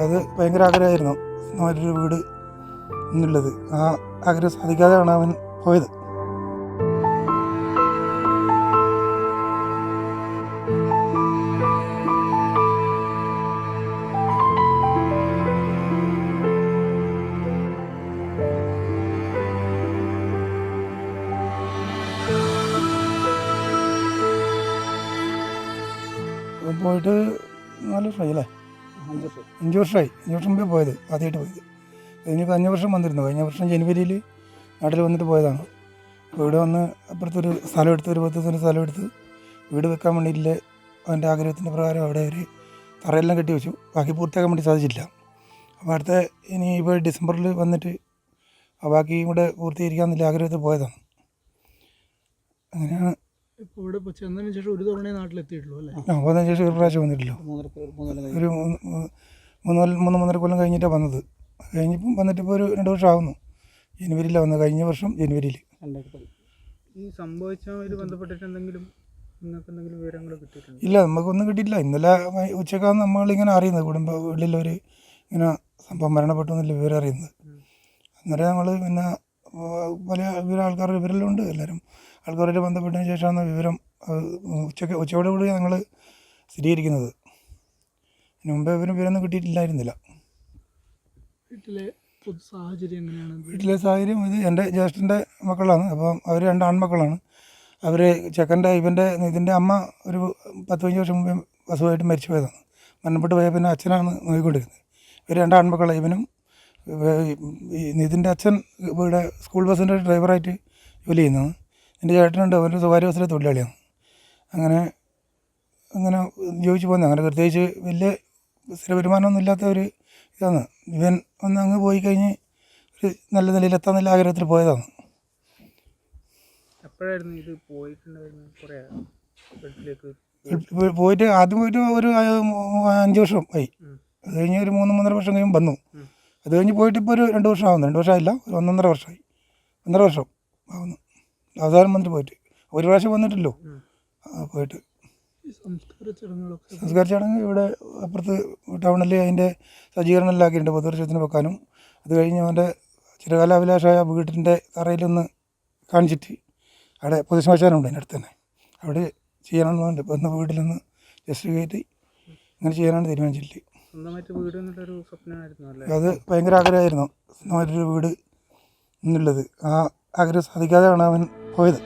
അത് ഭയങ്കര ആഗ്രഹമായിരുന്നു. നല്ലൊരു വീട് എന്നുള്ളത്. ആ ആഗ്രഹം സാധിക്കാതെയാണ് അവൻ പോയത്. പോയിട്ട് നല്ല ഫ്രൈ അല്ലേ? അഞ്ച് വർഷമായി. അഞ്ച് വർഷം മുമ്പേ പോയത് ആദ്യമായിട്ട് പോയത്. ഇനിയിപ്പോൾ അഞ്ച് വർഷം വന്നിരുന്നു. കഴിഞ്ഞ വർഷം ജനുവരിയിൽ നാട്ടിൽ വന്നിട്ട് പോയതാണ്. അപ്പോൾ ഇവിടെ വന്ന് അപ്പുറത്തൊരു സ്ഥലം എടുത്ത് ഒരു പത്ത് ദിവസം സ്ഥലം എടുത്ത് വീട് വെക്കാൻ വേണ്ടിയിട്ടില്ല അവന്റെ ആഗ്രഹത്തിന്റെ പ്രകാരം അവിടെ ഒരു തറയെല്ലാം കെട്ടി വെച്ചു. ബാക്കി പൂർത്തിയാക്കാൻ വേണ്ടി സാധിച്ചില്ല. അപ്പോൾ അടുത്ത ഇനി ഇപ്പോൾ ഡിസംബറിൽ വന്നിട്ട് ബാക്കിയും കൂടെ പൂർത്തീകരിക്കാമെന്നുള്ള ആഗ്രഹത്തിൽ പോയതാണ്. അങ്ങനെയാണ് ഇപ്പോൾ ഇവിടെ ഇപ്പോൾ ചെന്നതിന് ശേഷം ഒരു തവണ നാട്ടിലെത്തിയിട്ടുള്ളൂ അല്ലേ? ആ പോകുന്നതിന് ശേഷം ഒരു പ്രാവശ്യം വന്നിട്ടില്ല. ഒരു മൂന്ന് മൂന്ന് മൂന്നര കൊല്ലം കഴിഞ്ഞിട്ടാണ് വന്നത്. കഴിഞ്ഞപ്പം വന്നിട്ട് ഇപ്പോൾ ഒരു രണ്ട് വർഷം ആവുന്നു ജനുവരിയിലാണ് വന്നത്. കഴിഞ്ഞ വർഷം ജനുവരിയിൽ ഈ സംഭവിച്ചതുമായി ബന്ധപ്പെട്ടിട്ട് എന്തെങ്കിലും നിങ്ങൾക്ക് എന്തെങ്കിലും വിവരങ്ങൾ കിട്ടിയിട്ടുണ്ട്? ഇല്ല നമുക്കൊന്നും കിട്ടിയില്ല ഇന്നലെ ഉച്ചക്കാന്ന് ഉച്ചക്കാണ് നമ്മളിങ്ങനെ അറിയുന്നത്. കുടുംബ വീട്ടിലൊരു ഇങ്ങനെ സംഭവം മരണപ്പെട്ടു എന്നുള്ള വിവരം അറിയുന്നത്. അന്നേരം ഞങ്ങൾ പിന്നെ പല വിവര ആൾക്കാർ വിവരമെല്ലാം ഉണ്ട്. എല്ലാവരും ആൾക്കാരായിട്ട് ബന്ധപ്പെട്ടതിന് ശേഷമാണ് വിവരം ഉച്ചയ്ക്ക് ഉച്ചയോട് കൂടി ഞങ്ങൾ സ്ഥിരീകരിക്കുന്നത്. അതിന് മുമ്പേ വിവരം വിവരമൊന്നും കിട്ടിയിട്ടില്ലായിരുന്നില്ല. വീട്ടിലെ സാഹചര്യം എങ്ങനെയാണ്? വീട്ടിലെ സാഹചര്യം ഇത് എന്റെ ജ്യേഷ്ഠന്റെ മക്കളാണ് അപ്പം അവർ രണ്ട് ആൺമക്കളാണ്. അവർ ചെക്കന്റെ ഇവന്റെ ഇതിന്റെ അമ്മ ഒരു പത്ത് പതിനഞ്ച് വർഷം മുമ്പേ അസുഖമായിട്ട് മരിച്ചു പോയതാണ് മരണപ്പെട്ട് പോയ പിന്നെ അച്ഛനാണ് നോക്കിക്കൊണ്ടിരുന്നത്. ഇവർ രണ്ട് ആൺമക്കളെ ഇവനും ഇവ- നിതിന്റെ അച്ഛൻ ഇവിടെ സ്കൂൾ ബസ്സിന്റെ ഡ്രൈവറായിട്ട് ജോലി ചെയ്യുന്നതാണ്. എന്റെ ചേട്ടനുണ്ട് അവന്റെ സ്വകാര്യ ബസ്സിലെ തൊഴിലാളിയാണ് അങ്ങനെ അങ്ങനെ ജോലിച്ച് പോകുന്നത് അങ്ങനെ പ്രത്യേകിച്ച് വലിയ സ്ഥിര വരുമാനമൊന്നും ഇല്ലാത്ത ഒരു ഇതാണ്. ഇവൻ ഒന്ന് അങ്ങ് പോയി കഴിഞ്ഞ് ഒരു നല്ല നിലയിലെത്താൻ നല്ല ആഗ്രഹത്തിൽ പോയതാണ്. എപ്പോഴായിരുന്നു ഇത് പോയിട്ടുണ്ടായിരുന്നു പോയിട്ട് ആദ്യം പോയിട്ട് ഒരു അഞ്ച് വർഷം ആയി. അത് കഴിഞ്ഞ് ഒരു മൂന്ന് മൂന്നര വർഷം കഴിയുമ്പോൾ വന്നു. അത് കഴിഞ്ഞ് പോയിട്ട് ഇപ്പോൾ ഒരു രണ്ട് വർഷം ആവുന്നു രണ്ട് വർഷമായില്ല. ഒരു ഒന്നൊന്നര വർഷമായി. ഒന്നര വർഷം ആവുന്നു. വന്നിട്ട് പോയിട്ട്. ഒരു പ്രാവശ്യം വന്നിട്ടില്ലോ. പോയിട്ട്. സംസ്കാര ചടങ്ങ് ഇവിടെ അപ്പുറത്ത് ടൗണിൽ അതിന്റെ സജ്ജീകരണം എല്ലാം ആക്കിയിട്ടുണ്ട് പൊതുദർശനത്തിന് വെക്കാനും. അത് കഴിഞ്ഞ് അവന്റെ ചിരകാലാഭിലാഷമായ വീട്ടിന്റെ തറയിലൊന്ന് കാണിച്ചിട്ട് അവിടെ പൊതുശ്മശാനമുണ്ട് അതിന്റെ അടുത്ത് തന്നെ. അവിടെ ചെയ്യണമെന്നുണ്ട്. ഇപ്പം വീട്ടിലൊന്ന് ജസ്റ്റ് കയറ്റി അങ്ങനെ ചെയ്യാനാണ് അല്ലേ? അത് ഭയങ്കര ആഗ്രഹമായിരുന്നു. സ്വന്തമായിട്ടൊരു വീട് എന്നുള്ളത്. ആ ആഗ്രഹം സാധിക്കാതെയാണ് അവൻ പോയത്